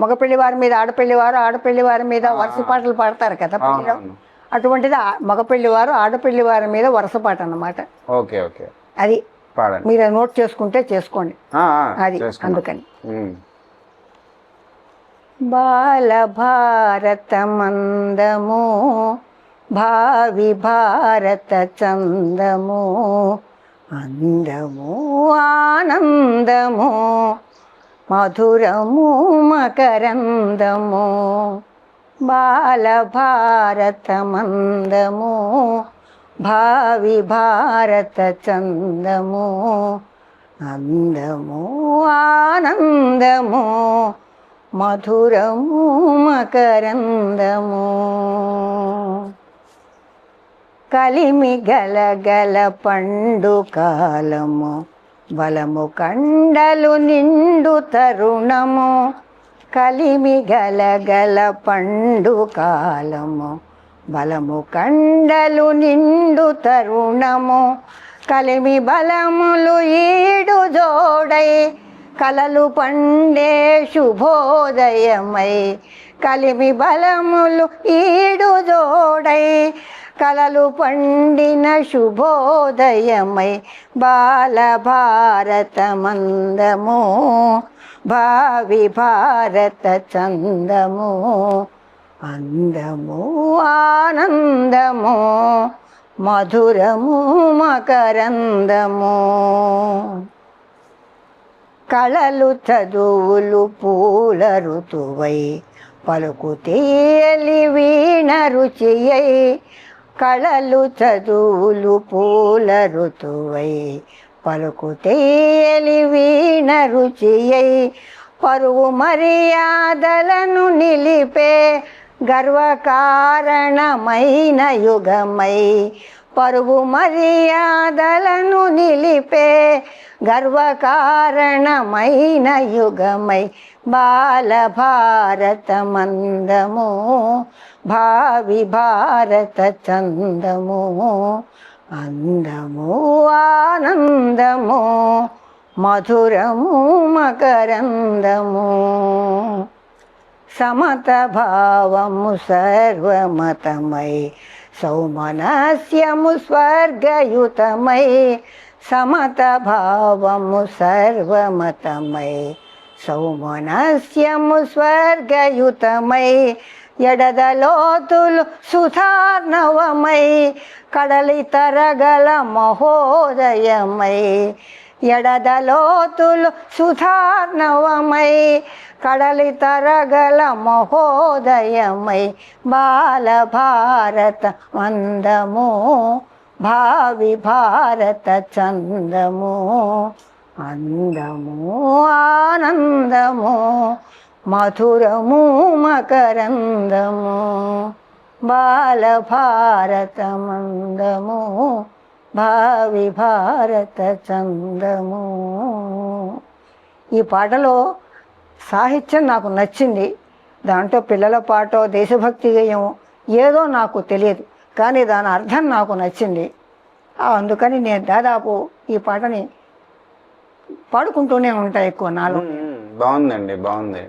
మగపెళ్ళి వారి మీద ఆడపెళ్ళి వారు ఆడపెళ్ళి వారి మీద వరుస పాటలు పాడతారు కదా పెళ్ళిలో అటువంటిది ఆ- మగపెళ్ళి వారు మీద వరుస పాట అన్నమాట. Okay okay. అది మీరు నోట్ చేసుకుంటే చేసుకోండి. అది. అందుకని. బాలభారతమందము భావి భారత చందము అందము ఆనందము. మధురము మకరందము బాలభారతమందము భావి భారత చందము అందము ఆనందము మధురము మకరందము. కలిమి గల గల పండు కాలము బలము కండలు నిండు తరుణము కలిమి గల గల పండు కాలము. బలము కండలు నిండు తరుణము కలిమి బలములు ఈడు జోడై కలలు పండే శుభోదయమై కలిమి బలములు ఈడు జోడై కలలు పండిన శుభోదయమై బాల భారత మందము భావి భారత చందము అందము ఆనందము మధురము మకరందము. కళలు చదువులు పూల ఋతువై పలుకు తేలి వీణ రుచియై కళలు చదువులు పూల ఋతువై పలుకు తేలి వీణ రుచియై పరువు మర్యాదలను నిలిపే గర్వకారణమైన యుగమై పరువు మర్యాదలను నిలిపే గర్వకారణమైన యుగమై బాల భారత మందము భావి భారత చందము అందము ఆనందము మధురము మకరందము. సమత భావము సర్వమతమై సౌమనస్యము స్వర్గయుతమై సమత భావము సర్వమతమై. సౌమనస్యము స్వర్గయుతమై ఎడదలోతులు సుధార్ణవమై కడలి తరగల మహోదయమై ఎడదలోతులు సుధార్ణవమై కడలి తరగల మహోదయమై బాల భారత మందము భావి భారత చందము అందము ఆనందము మధురము మకరందము బాల భారత మందము భావి భారత చందము. ఈ పాటలో సాహిత్యం నాకు నచ్చింది. దాంట్లో పిల్లల పాటో దేశభక్తి గేయం ఏదో నాకు తెలియదు. కానీ దాని అర్థం నాకు నచ్చింది. అందుకని నేను దాదాపు ఈ పాటని పాడుకుంటూనే ఉంటాయి ఎక్కువ నాలుగు బాగుందండి బాగుంది.